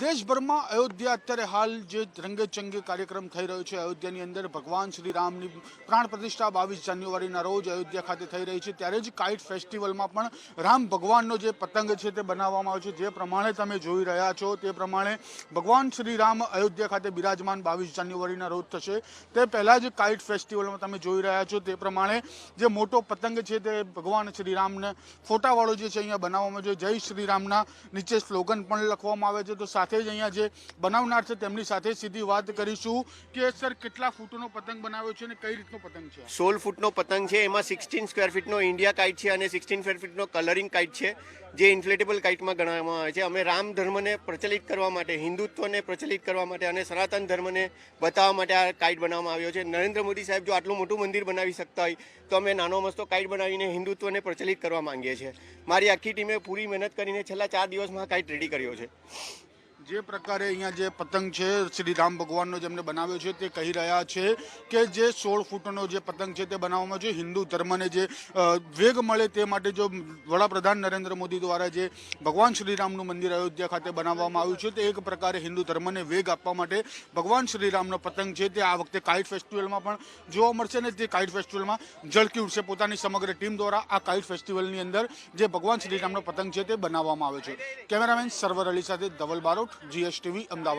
દેશભરમાં અયોધ્યા અત્યારે હાલ જે રંગે ચંગે કાર્યક્રમ થઈ રહ્યો છે, અયોધ્યાની અંદર ભગવાન શ્રી રામની પ્રાણ પ્રતિષ્ઠા બાવીસ જાન્યુઆરીના રોજ અયોધ્યા ખાતે થઈ રહી છે. ત્યારે જ કાઇટ ફેસ્ટિવલમાં પણ રામ ભગવાનનો જે પતંગ છે તે બનાવવામાં આવ્યો છે. જે પ્રમાણે તમે જોઈ રહ્યા છો, તે પ્રમાણે ભગવાન શ્રી રામ અયોધ્યા ખાતે બિરાજમાન બાવીસ જાન્યુઆરીના રોજ થશે. તે પહેલાં જ કાઇટ ફેસ્ટિવલમાં તમે જોઈ રહ્યા છો, તે પ્રમાણે જે મોટો પતંગ છે તે ભગવાન શ્રી રામને ફોટાવાળો જે છે અહીંયા બનાવવામાં છે. જય શ્રી રામના નીચે સ્લોગન પણ લખવામાં આવે છે. તો સાથે જ અહીંયા જે બનાવનાર છે, તેમની સાથે સીધી વાત કરીશું કે, સર, કેટલા ફૂટનો પતંગ બનાવ્યો છે અને કઈ રીતનો પતંગ છે? સોળ ફૂટનો પતંગ છે. એમાં સિક્સટીન સ્ક્વેર ફીટનો ઇન્ડિયા કાઇટ છે અને સિક્સટીન સ્ક્વેર ફીટનો કલરિંગ કાઇટ છે, જે ઇન્ફ્લેટેબલ કાઇટમાં ગણવામાં આવે છે. અમે રામ ધર્મને પ્રચલિત કરવા માટે, હિન્દુત્વને પ્રચલિત કરવા માટે અને સનાતન ધર્મને બતાવવા માટે આ કાઇટ બનાવવામાં આવ્યો છે. નરેન્દ્ર મોદી સાહેબ જો આટલું મોટું મંદિર બનાવી શકતા હોય, તો અમે નાનો મસ્તો કાઇટ બનાવીને હિન્દુત્વને પ્રચલિત કરવા માંગીએ છીએ. મારી આખી ટીમે પૂરી મહેનત કરીને છેલ્લા ચાર દિવસમાં કાઇટ રેડી કર્યો છે. જે પ્રકારે અહીંયા જે પતંગ છે, શ્રી રામ ભગવાનનો જેમને બનાવ્યો છે, તે કહી રહ્યા છે કે જે સોળ ફૂટનો જે પતંગ છે તે બનાવવામાં જો હિન્દુ ધર્મને જે વેગ મળે તે માટે જો વડાપ્રધાન નરેન્દ્ર મોદી દ્વારા જે ભગવાન શ્રી રામનું મંદિર અયોધ્યા ખાતે બનાવવામાં આવ્યું છે, તે એક પ્રકારે હિન્દુ ધર્મને વેગ આપવા માટે ભગવાન શ્રી રામનો પતંગ છે. તે આ વખતે કાઇટ ફેસ્ટિવલમાં પણ જોવા મળશે ને તે કાઇટ ફેસ્ટિવલમાં ઝળકી ઉઠશે. પોતાની સમગ્ર ટીમ દ્વારા આ કાઇટ ફેસ્ટિવલની અંદર જે ભગવાન શ્રી રામનો પતંગ છે તે બનાવવામાં આવે છે. કેમેરામેન સર્વર અલી સાથે ધવલ બારોટ જીએસટીવી અમદાવાદ.